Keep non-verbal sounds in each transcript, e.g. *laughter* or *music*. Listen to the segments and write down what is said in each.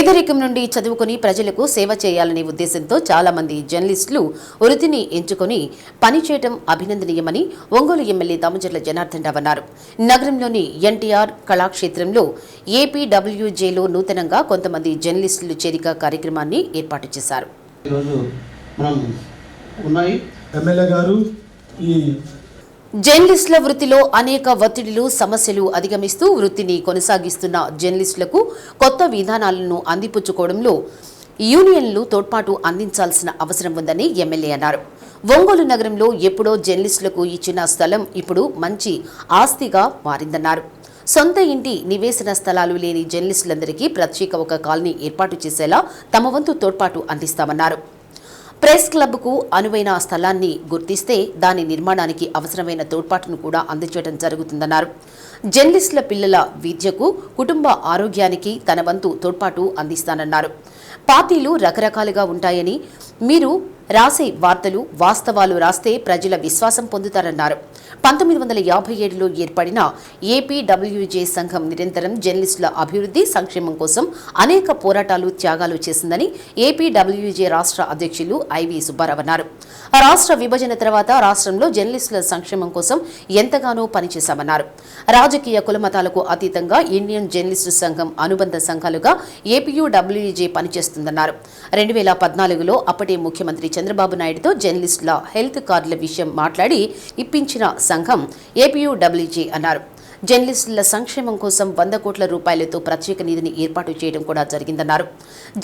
పేదరికం నుండి చదువుకుని ప్రజలకు సేవ చేయాలనే ఉద్దేశంతో చాలా మంది జర్నలిస్టులు వృత్తిని ఎంచుకొని పనిచేయడం అభినందనీయమని ఒంగోలు ఎమ్మెల్యే దామచర్ల జనార్దన్ రావు అన్నారు. నగరంలోని ఎన్టీఆర్ కళాక్షేత్రంలో ఏపీడబ్ల్యూజేలో నూతనంగా కొంతమంది జర్నలిస్టులు చేరిక కార్యక్రమాన్ని ఏర్పాటు చేశారు. ఈరోజు మనం ఉన్నాయి. ఎమ్మెల్యే గారు ఈ జర్నలిస్టుల వృత్తిలో అనేక ఒత్తిడిలు సమస్యలు అధిగమిస్తూ వృత్తిని కొనసాగిస్తున్న జర్నలిస్టులకు కొత్త విధానాలను అందిపుచ్చుకోవడంలో యూనియన్లు తోడ్పాటు అందించాల్సిన అవసరం ఉందని ఎమ్మెల్యే అన్నారు. ఒంగోలు నగరంలో ఎప్పుడో జర్నలిస్టులకు ఇచ్చిన స్థలం ఇప్పుడు మంచి ఆస్తిగా మారిందన్నారు. సొంత ఇంటి నివేశన స్థలాలు లేని జర్నలిస్టులందరికీ ప్రత్యేక ఒక కాలనీ ఏర్పాటు చేసేలా తమ వంతు తోడ్పాటు అందిస్తామన్నారు. ప్రెస్ క్లబ్కు అనువైన స్థలాన్ని గుర్తిస్తే దాని నిర్మాణానికి అవసరమైన తోడ్పాటును కూడా అందించడం జరుగుతుందన్నారు. జర్నలిస్టుల పిల్లల విద్యకు కుటుంబ ఆరోగ్యానికి తన వంతు తోడ్పాటు అందిస్తానన్నారు. పార్టీలు రకరకాలుగా ఉంటాయని మీరు రాసే వార్తలు వాస్తవాలు రాస్తే ప్రజల విశ్వాసం పొందుతారన్నారు. పంతొమ్మిది వందల యాభై ఏడులో ఏర్పడిన ఏపీడబ్ల్యూజే సంఘం నిరంతరం జర్నలిస్టుల అభివృద్ధి సంక్షేమం కోసం అనేక పోరాటాలు త్యాగాలు చేసిందని ఏపీడబ్ల్యూజే రాష్ట్ర అధ్యక్షులు ఐవి సుబ్బారావు అన్నారు. రాష్ట్ర విభజన తర్వాత రాష్ట్రంలో జర్నలిస్టుల సంక్షేమం కోసం ఎంతగానో పనిచేశామన్నారు. రాజకీయ కులమతాలకు అతీతంగా ఇండియన్ జర్నలిస్టు సంఘం అనుబంధ సంఘాలుగా ఏపీయూడబ్ల్యూజే పనిచేస్తుందన్నారు. రెండు వేల పద్నాలుగులో అప్పటి ముఖ్యమంత్రి చంద్రబాబు నాయుడుతో జర్నలిస్టుల హెల్త్ కార్డుల విషయం మాట్లాడి ఇప్పించిన సంఘం ఏపీయూడబ్ల్యూజీ అన్నారు. జర్నలిస్టుల సంక్షేమం కోసం వంద కోట్ల రూపాయలతో ప్రత్యేక నిధిని ఏర్పాటు చేయడం కూడా జరిగిందన్నారు.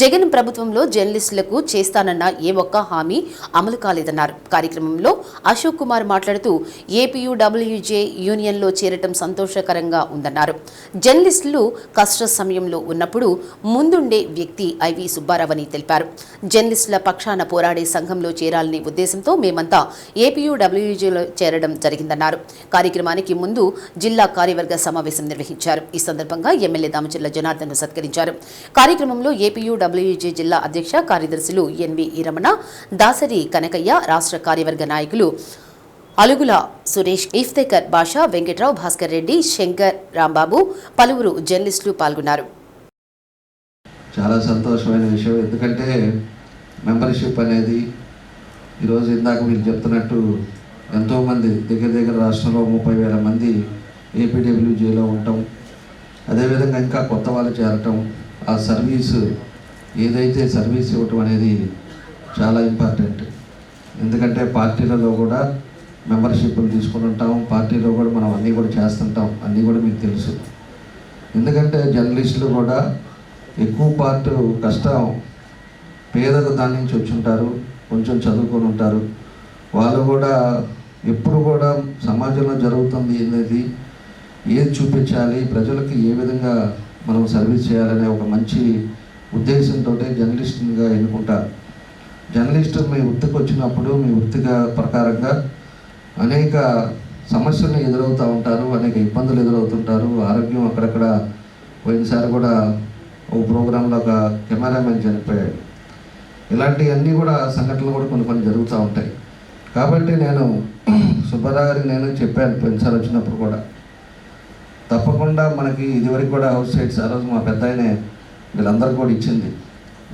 జగన్ ప్రభుత్వంలో జర్నలిస్టులకు చేస్తానన్న ఏ ఒక్క హామీ అమలు కాలేదన్నారు. కార్యక్రమంలో అశోక్ కుమార్ మాట్లాడుతూ ఏపీయూడబ్ల్యూజే యూనియన్లో చేరటం సంతోషకరంగా ఉందన్నారు. జర్నలిస్టులు కష్ట సమయంలో ఉన్నప్పుడు ముందుండే వ్యక్తి ఐవి సుబ్బారావు అని తెలిపారు. జర్నలిస్టుల పక్షాన పోరాడే సంఘంలో చేరాలనే ఉద్దేశంతో మేమంతా ఏపీయూడబ్ల్యూజేలో చేరడం జరిగిందన్నారు. కార్యక్రమానికి ముందు జిల్లా కార్యవర్గ సమావేశం నిర్వహించారు. ఈ సందర్భంగా ఎమ్మెల్యే దామచర్ల జనార్దన్ సత్కరించారు. కార్యక్రమంలో ఏపీయూడబ్ల్యూజే జిల్లా అధ్యక్ష కార్యదర్శులు ఎన్వి ఈరమణ దాసరి కనకయ్య రాష్ట్ర కార్యవర్గ నాయకులు అలుగుల సురేష్ ఇఫ్తేకర్ బాషా వెంకట్రావు భాస్కర్ రెడ్డి శంకర్ రాంబాబు పలువురు జర్నలిస్టులు పాల్గొన్నారు. చాలా సంతోషమైన విషయం. ఎందుకంటే మెంబర్షిప్ అనేది ఈరోజు ఇందాక మీరు చెప్తున్నట్టు ఎంతోమంది దగ్గర దగ్గర రాష్ట్రంలో ముప్పై వేల మంది ఏపీడబ్ల్యూజేలో ఉండటం అదేవిధంగా ఇంకా కొత్త వాళ్ళు చేరటం ఆ సర్వీసు ఏదైతే సర్వీస్ ఇవ్వటం అనేది చాలా ఇంపార్టెంట్. ఎందుకంటే పార్టీలలో కూడా మెంబర్షిప్లు తీసుకుని ఉంటాం పార్టీలో కూడా మనం అన్నీ కూడా చేస్తుంటాం అన్నీ కూడా మీకు తెలుసు. ఎందుకంటే జర్నలిస్టులు కూడా ఎక్కువ పార్ట్ కష్టం పేదకు దాని నుంచి వచ్చి ఉంటారు కొంచెం చదువుకొని ఉంటారు. వాళ్ళు కూడా ఎప్పుడు కూడా సమాజంలో జరుగుతుంది అనేది ఏది చూపించాలి ప్రజలకి ఏ విధంగా మనం సర్వీస్ చేయాలనే ఒక మంచి ఉద్దేశంతో జర్నలిస్ట్గా ఎన్నుకుంటారు. జర్నలిస్ట్ మీ వృత్తికి వచ్చినప్పుడు మీ వృత్తిగా ప్రకారంగా అనేక సమస్యలను ఎదురవుతూ ఉంటారు అనేక ఇబ్బందులు ఎదురవుతుంటారు. ఆరోగ్యం అక్కడక్కడ పోయినసారి కూడా ఒక ప్రోగ్రాంలో ఒక కెమెరామెన్ చనిపోయాడు. ఇలాంటివన్నీ కూడా సంఘటనలు కూడా కొన్ని కొన్ని జరుగుతూ ఉంటాయి. కాబట్టి నేను సుబ్బారావు గారికి నేను చెప్పాను పోయినసారి వచ్చినప్పుడు కూడా. తప్పకుండా మనకి ఇదివరకు కూడా హౌస్ సైట్స్ ఆ రోజు మా పెద్ద ఆయనే వీళ్ళందరికీ కూడా ఇచ్చింది.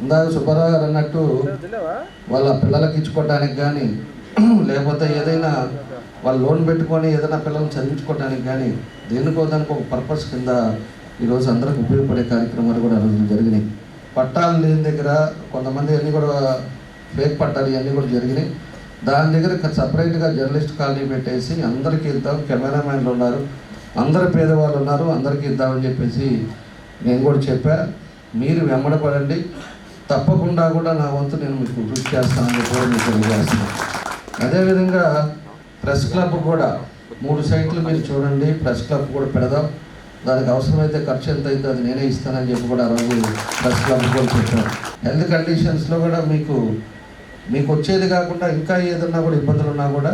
ఇందాక సుబ్బారావు గారు అన్నట్టు వాళ్ళ పిల్లలకి ఇచ్చుకోవడానికి కానీ లేకపోతే ఏదైనా వాళ్ళు లోన్ పెట్టుకొని ఏదైనా పిల్లల్ని చదివించుకోవడానికి కానీ దేనికో దానికి ఒక పర్పస్ కింద ఈరోజు అందరికి ఉపయోగపడే కార్యక్రమాలు కూడా ఆ రోజు జరిగినాయి. పట్టాలు లేని దగ్గర కొంతమంది అన్నీ కూడా ఫేక్ పట్టాలు ఇవన్నీ కూడా జరిగినాయి. దాని దగ్గర సపరేట్గా జర్నలిస్ట్ కాలనీ పెట్టేసి అందరికీ ఇద్దాం కెమెరామ్యాన్లు ఉన్నారు. అందరు పేదవాళ్ళు ఉన్నారు అందరికీ ఇద్దామని చెప్పేసి నేను కూడా చెప్పా. మీరు వెంబడపడండి. తప్పకుండా కూడా నా వంతు నేను మీకు కృషి చేస్తానని కూడా మీకు తెలియజేస్తున్నాను. అదేవిధంగా ప్రెస్ క్లబ్ కూడా మూడు సైట్లు మీరు చూడండి ప్రెస్ క్లబ్ కూడా పెడదాం. దానికి అవసరమైతే ఖర్చు ఎంత అయితే అది నేనే ఇస్తానని చెప్పి కూడా ఆ రోజు ప్రెస్ క్లబ్ కూడా చెప్పాను హెల్త్ కండిషన్స్లో కూడా మీకు మీకు వచ్చేది కాకుండా ఇంకా ఏదన్నా కూడా ఇబ్బందులు ఉన్నా కూడా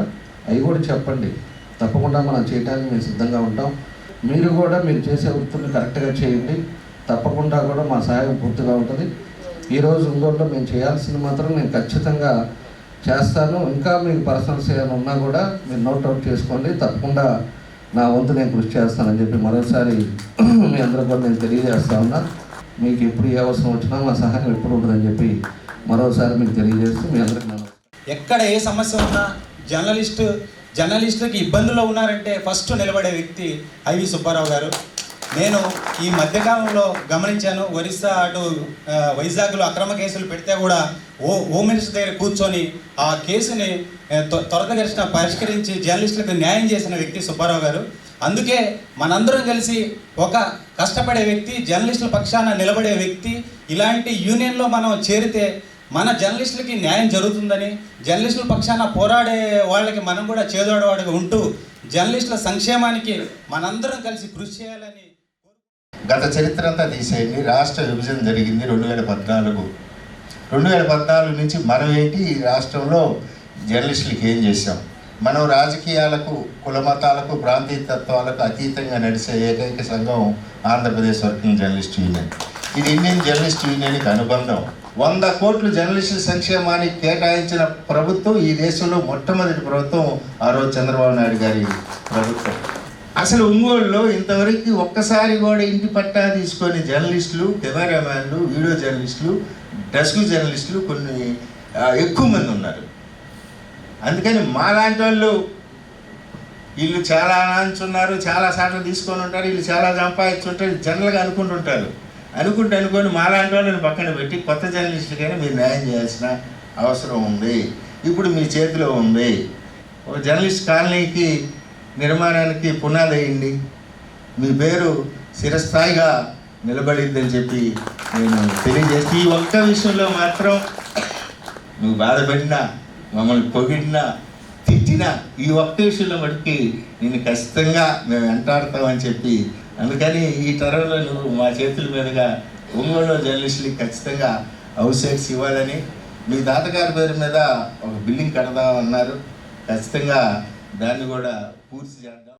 అవి కూడా చెప్పండి. తప్పకుండా మనం చేయడానికి మేము సిద్ధంగా ఉంటాం. మీరు కూడా మీరు చేసే వృత్తిని కరెక్ట్గా చేయండి. తప్పకుండా కూడా మా సహాయం పూర్తిగా ఉంటుంది. ఈరోజు ఇంకోట్లో మేము చేయాల్సింది మాత్రం నేను ఖచ్చితంగా చేస్తాను. ఇంకా మీకు పర్సనల్స్ ఏమైనా ఉన్నా కూడా మీరు నోట్ అవుట్ చేసుకోండి. తప్పకుండా నా వంతు నేను కృషి చేస్తానని చెప్పి మరోసారి *clears throat* మీ అందరూ కూడా నేను తెలియజేస్తా ఉన్నా. మీకు ఎప్పుడు ఏ అవసరం వచ్చినా మా సహాయం ఎప్పుడు ఉంటుందని చెప్పి మరోసారి మీకు తెలియజేస్తూ మీ అందరికీ ఎక్కడ ఏ సమస్య ఉన్నా జర్నలిస్టు జర్నలిస్టులకి ఇబ్బందుల్లో ఉన్నారంటే ఫస్ట్ నిలబడే వ్యక్తి ఐవి సుబ్బారావు గారు. నేను ఈ మధ్యకాలంలో గమనించాను ఒరిస్సా అటు వైజాగ్లో అక్రమ కేసులు పెడితే కూడా ఓ హోమ్ మినిస్టర్ దగ్గర కూర్చొని ఆ కేసుని ఆ, పరిష్కరించి జర్నలిస్టులకు న్యాయం చేసిన వ్యక్తి సుబ్బారావు గారు. అందుకే మనందరం కలిసి ఒక కష్టపడే వ్యక్తి జర్నలిస్టుల పక్షాన నిలబడే వ్యక్తి ఇలాంటి యూనియన్లో మనం చేరితే మన జర్నలిస్టులకి న్యాయం జరుగుతుందని జర్నలిస్టుల పక్షాన పోరాడే వాళ్ళకి మనం కూడా చేదోడవాడుగా ఉంటూ జర్నలిస్టుల సంక్షేమానికి మనందరం కలిసి కృషి చేయాలని గత చరిత్ర అంతా తీసేయండి. రాష్ట్ర విభజన జరిగింది రెండు వేల పద్నాలుగు. రెండు వేల పద్నాలుగు నుంచి మనం ఏంటి ఈ రాష్ట్రంలో జర్నలిస్టులకి ఏం చేశాం? మనం రాజకీయాలకు కుల మతాలకు ప్రాంతీయతత్వాలకు అతీతంగా నడిచే ఏకైక సంఘం ఆంధ్రప్రదేశ్ వర్కింగ్ జర్నలిస్ట్ యూనియన్. ఇది ఇండియన్ జర్నలిస్ట్ యూనియన్కి అనుబంధం. వంద కోట్లు జర్నలిస్టుల సంక్షేమానికి కేటాయించిన ప్రభుత్వం ఈ దేశంలో మొట్టమొదటి ప్రభుత్వం ఆ రోజు చంద్రబాబు నాయుడు గారి ప్రభుత్వం. అసలు ఒంగోలులో ఇంతవరకు ఒక్కసారి కూడా ఇంటి పట్టా తీసుకొని జర్నలిస్టులు కెమెరామ్యాన్లు వీడియో జర్నలిస్టులు డెస్క్ జర్నలిస్టులు కొన్ని ఎక్కువ మంది ఉన్నారు. అందుకని మాలాంటి వాళ్ళు వీళ్ళు చాలా ఉన్నారు చాలా సార్లు తీసుకొని ఉంటారు వీళ్ళు చాలా సంపాదించుంటారు జనరల్గా అనుకుంటుంటారు. అనుకుంటే అనుకొని మాలాంటి వాళ్ళని పక్కన పెట్టి కొత్త జర్నలిస్టులకైనా మీరు న్యాయం చేయాల్సిన అవసరం ఉంది. ఇప్పుడు మీ చేతిలో ఉంది. ఒక జర్నలిస్ట్ కాలనీకి నిర్మాణానికి పునాది మీ పేరు చిరస్థాయిగా నిలబడిందని చెప్పి నేను తెలియజేసి ఈ ఒక్క విషయంలో మాత్రం నువ్వు బాధపడినా మమ్మల్ని పొగిడినా తిట్టినా ఈ ఒక్క విషయంలో మటుకి నేను ఖచ్చితంగా మేము వెంటాడతామని చెప్పి. అందుకని ఈ తరంలో నువ్వు మా చేతుల మీదుగా ఒంగోలు జర్నలిస్టులకి ఖచ్చితంగా హౌస్ సైట్స్ ఇవ్వాలని మీ తాతగారి పేరు మీద ఒక బిల్డింగ్ కడదామన్నారు. ఖచ్చితంగా దాన్ని కూడా పూర్తి చేద్దాం.